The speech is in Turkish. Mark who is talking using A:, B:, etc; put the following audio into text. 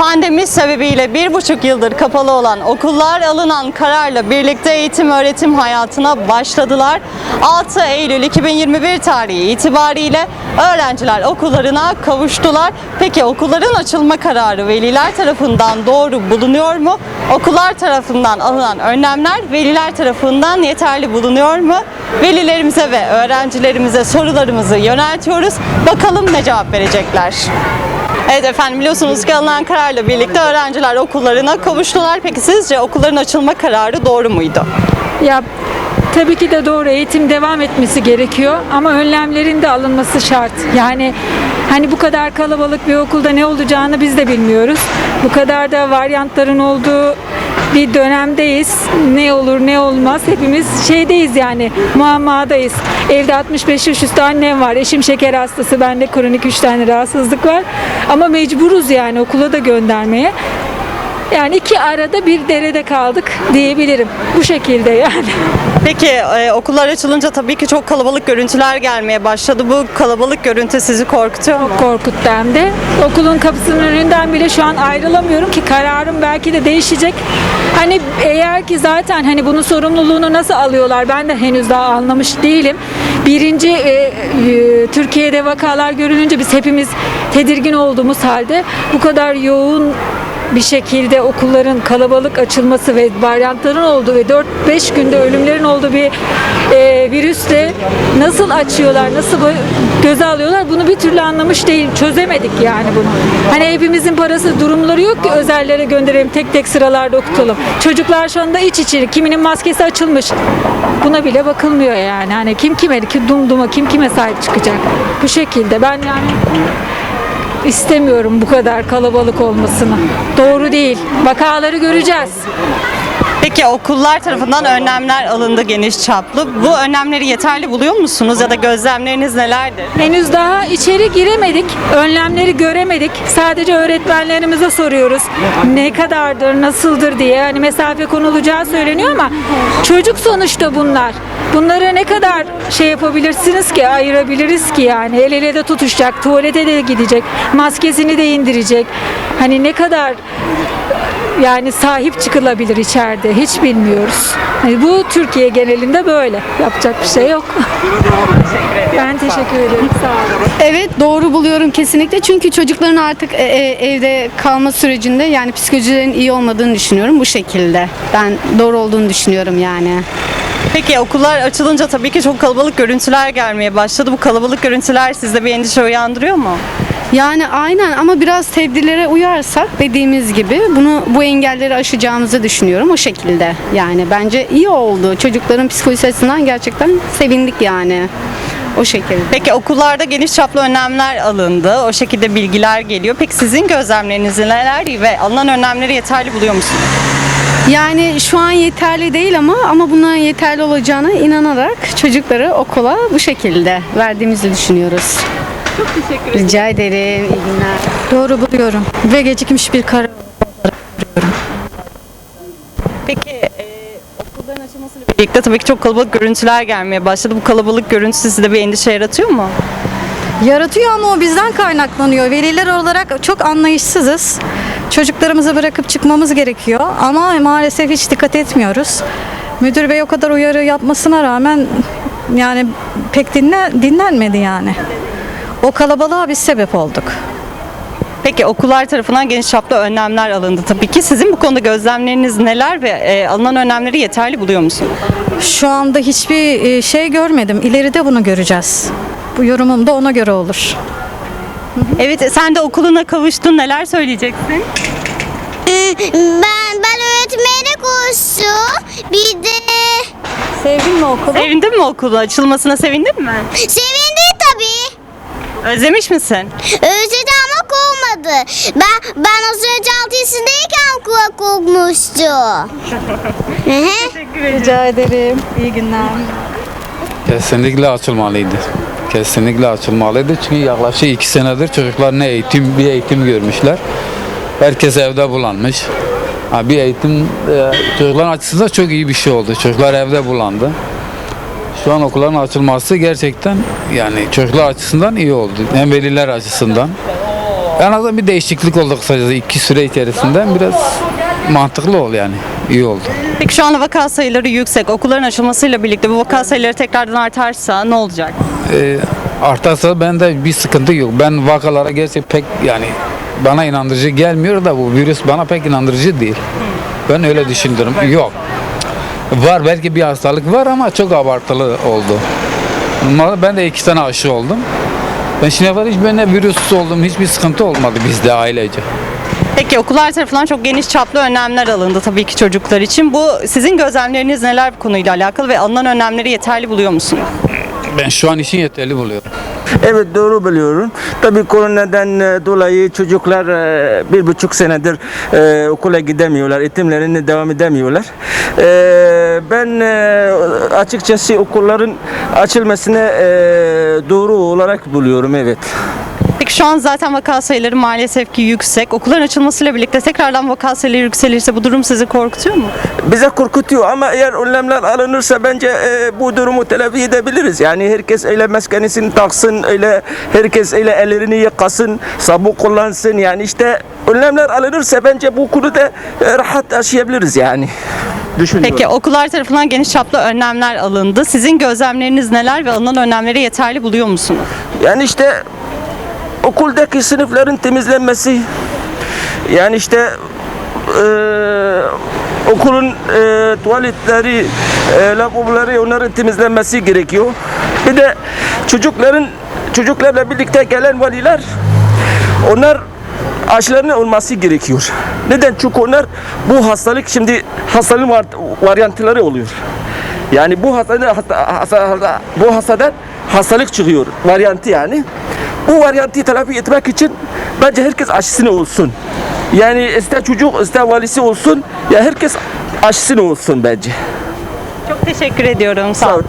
A: Pandemi sebebiyle bir buçuk yıldır kapalı olan okullar alınan kararla birlikte eğitim öğretim hayatına başladılar. 6 Eylül 2021 tarihi itibariyle öğrenciler okullarına kavuştular. Peki okulların açılma kararı veliler tarafından doğru bulunuyor mu? Okullar tarafından alınan önlemler veliler tarafından yeterli bulunuyor mu? Velilerimize ve öğrencilerimize sorularımızı yöneltiyoruz. Bakalım ne cevap verecekler. Evet efendim biliyorsunuz ki alınan kararla birlikte öğrenciler okullarına kavuştular. Peki sizce okulların açılma kararı doğru muydu?
B: Ya tabii ki de doğru eğitim devam etmesi gerekiyor ama önlemlerin de alınması şart. Yani hani bu kadar kalabalık bir okulda ne olacağını biz de bilmiyoruz. Bu kadar da varyantların olduğu bir dönemdeyiz. Ne olur ne olmaz hepimiz şeydeyiz yani muammadayız. Evde 65 yaş üstü annem var. Eşim şeker hastası. Bende kronik 3 tane rahatsızlık var. Ama mecburuz yani okula da göndermeye. Yani iki arada bir derede kaldık diyebilirim. Bu şekilde yani.
A: Peki e, okullar açılınca tabii ki çok kalabalık görüntüler gelmeye başladı. Bu kalabalık görüntü sizi korkutuyor mu?
B: Korkuttu hem de. Okulun kapısının önünden bile şu an ayrılamıyorum ki kararım belki de değişecek. Hani eğer ki zaten hani bunun sorumluluğunu nasıl alıyorlar ben de henüz daha anlamış değilim. Birinci e, e, Türkiye'de vakalar görülünce biz hepimiz tedirgin olduğumuz halde bu kadar yoğun bir şekilde okulların kalabalık açılması ve varyantların olduğu ve 4-5 günde ölümlerin olduğu bir e, virüsle nasıl açıyorlar, nasıl göze alıyorlar bunu bir türlü anlamış değil, çözemedik yani bunu. Hani hepimizin parası durumları yok ki özellere gönderelim, tek tek sıralarda okutalım. Çocuklar şu anda iç içe, kiminin maskesi açılmış. Buna bile bakılmıyor yani. Hani kim kime, kim dumduma, kim kime sahip çıkacak. Bu şekilde ben yani istemiyorum bu kadar kalabalık olmasını. Doğru değil. Vakaları göreceğiz.
A: Peki okullar tarafından önlemler alındı geniş çaplı. Bu önlemleri yeterli buluyor musunuz ya da gözlemleriniz nelerdir?
B: Henüz daha içeri giremedik. Önlemleri göremedik. Sadece öğretmenlerimize soruyoruz. Ne kadardır, nasıldır diye. Hani mesafe konulacağı söyleniyor ama çocuk sonuçta bunlar. Bunları ne kadar şey yapabilirsiniz ki, ayırabiliriz ki yani. El ele de tutuşacak, tuvalete de gidecek, maskesini de indirecek. Hani ne kadar yani sahip çıkılabilir içeride hiç bilmiyoruz. Hani bu Türkiye genelinde böyle. Yapacak bir şey yok. ben teşekkür ederim. Sağ olun.
C: Evet doğru buluyorum kesinlikle. Çünkü çocukların artık e, e, evde kalma sürecinde yani psikolojilerin iyi olmadığını düşünüyorum bu şekilde. Ben doğru olduğunu düşünüyorum yani.
A: Peki okullar açılınca tabii ki çok kalabalık görüntüler gelmeye başladı. Bu kalabalık görüntüler sizde bir endişe uyandırıyor mu?
C: Yani aynen ama biraz tedbirlere uyarsak dediğimiz gibi bunu bu engelleri aşacağımızı düşünüyorum o şekilde. Yani bence iyi oldu. Çocukların psikolojisi açısından gerçekten sevindik yani. O şekilde.
A: Peki okullarda geniş çaplı önlemler alındı. O şekilde bilgiler geliyor. Peki sizin gözlemleriniz neler ve alınan önlemleri yeterli buluyor musunuz?
C: Yani şu an yeterli değil ama ama bunların yeterli olacağına inanarak çocukları okula bu şekilde verdiğimizi düşünüyoruz. Çok teşekkür ederim. Rica ederim. İyi günler.
D: Doğru buluyorum ve gecikmiş bir karar.
A: Peki e, okulların açılmasıyla birlikte tabii ki çok kalabalık görüntüler gelmeye başladı. Bu kalabalık görüntü sizde bir endişe yaratıyor mu?
D: Yaratıyor ama o bizden kaynaklanıyor. Veliler olarak çok anlayışsızız. Çocuklarımızı bırakıp çıkmamız gerekiyor ama maalesef hiç dikkat etmiyoruz. Müdür bey o kadar uyarı yapmasına rağmen yani pek dinle, dinlenmedi yani. O kalabalığa biz sebep olduk.
A: Peki okullar tarafından geniş çaplı önlemler alındı tabii ki. Sizin bu konuda gözlemleriniz neler ve e, alınan önlemleri yeterli buluyor musunuz?
D: Şu anda hiçbir e, şey görmedim. İleride bunu göreceğiz. Bu yorumum da ona göre olur.
A: Evet sen de okuluna kavuştun. Neler söyleyeceksin?
E: Ben ben öğretmene koştum. Bir de
D: Sevdin mi okulu?
A: Sevindin mi okulu? Açılmasına sevindin mi?
E: tabii.
A: Özlemiş misin?
E: Özledi ama kovmadı. Ben ben az önce 6 yaşındayken kulak kokmuştu. Hı hı.
D: Rica ederim. İyi günler.
F: Kesinlikle açılmalıydı. Kesinlikle açılmalıydı. Çünkü yaklaşık iki senedir çocuklar ne eğitim, bir eğitim görmüşler. Herkes evde bulanmış. Ha, bir eğitim e, çocukların açısından çok iyi bir şey oldu. Çocuklar evde bulandı. Şu an okulların açılması gerçekten yani çocuklar açısından iyi oldu. Hem veliler açısından. En azından bir değişiklik oldu kısacası iki süre içerisinde biraz mantıklı oldu yani. iyi oldu.
A: Peki şu anda vaka sayıları yüksek. Okulların açılmasıyla birlikte bu vaka sayıları tekrardan artarsa ne olacak?
F: Ee, artarsa bende bir sıkıntı yok. Ben vakalara gerçi pek yani bana inandırıcı gelmiyor da bu virüs bana pek inandırıcı değil. Ben öyle düşünüyorum. Yok. Var belki bir hastalık var ama çok abartılı oldu. Ben de iki tane aşı oldum. Ben şimdi var hiç ben ne virüs oldum hiçbir sıkıntı olmadı bizde ailece.
A: Peki okullar tarafından çok geniş çaplı önlemler alındı tabii ki çocuklar için. Bu sizin gözlemleriniz neler bu konuyla alakalı ve alınan önlemleri yeterli buluyor musunuz?
F: Ben şu an için yeterli buluyorum.
G: Evet doğru biliyorum. Tabii koronadan e, dolayı çocuklar e, bir buçuk senedir e, okula gidemiyorlar. Eğitimlerini devam edemiyorlar. Ben açıkçası okulların açılmasını doğru olarak buluyorum evet.
A: Peki şu an zaten vaka sayıları maalesef ki yüksek. Okulların açılmasıyla birlikte tekrardan vaka sayıları yükselirse bu durum sizi korkutuyor mu?
G: Bize korkutuyor ama eğer önlemler alınırsa bence e, bu durumu telafi edebiliriz. Yani herkes öyle maskenesini taksın, öyle herkes öyle ellerini yıkasın, sabun kullansın. Yani işte önlemler alınırsa bence bu konuda e, rahat aşıyabiliriz yani. Düşünüyorum.
A: Peki okullar tarafından geniş çaplı önlemler alındı. Sizin gözlemleriniz neler ve alınan önlemleri yeterli buluyor musunuz?
G: Yani işte okuldaki sınıfların temizlenmesi yani işte e, okulun e, tuvaletleri, e, lavaboları onların temizlenmesi gerekiyor. Bir de çocukların çocuklarla birlikte gelen valiler onlar aşılarının olması gerekiyor. Neden? Çünkü onlar bu hastalık şimdi hastalığın var, varyantları oluyor. Yani bu hastalığı hasta, hasta- bu hastadan hastalık çıkıyor. Varyantı yani. Bu varyantı telafi etmek için bence herkes aşısını olsun. Yani ister çocuk ister valisi olsun ya herkes aşısını olsun bence.
A: Çok teşekkür ediyorum. Sağ olun.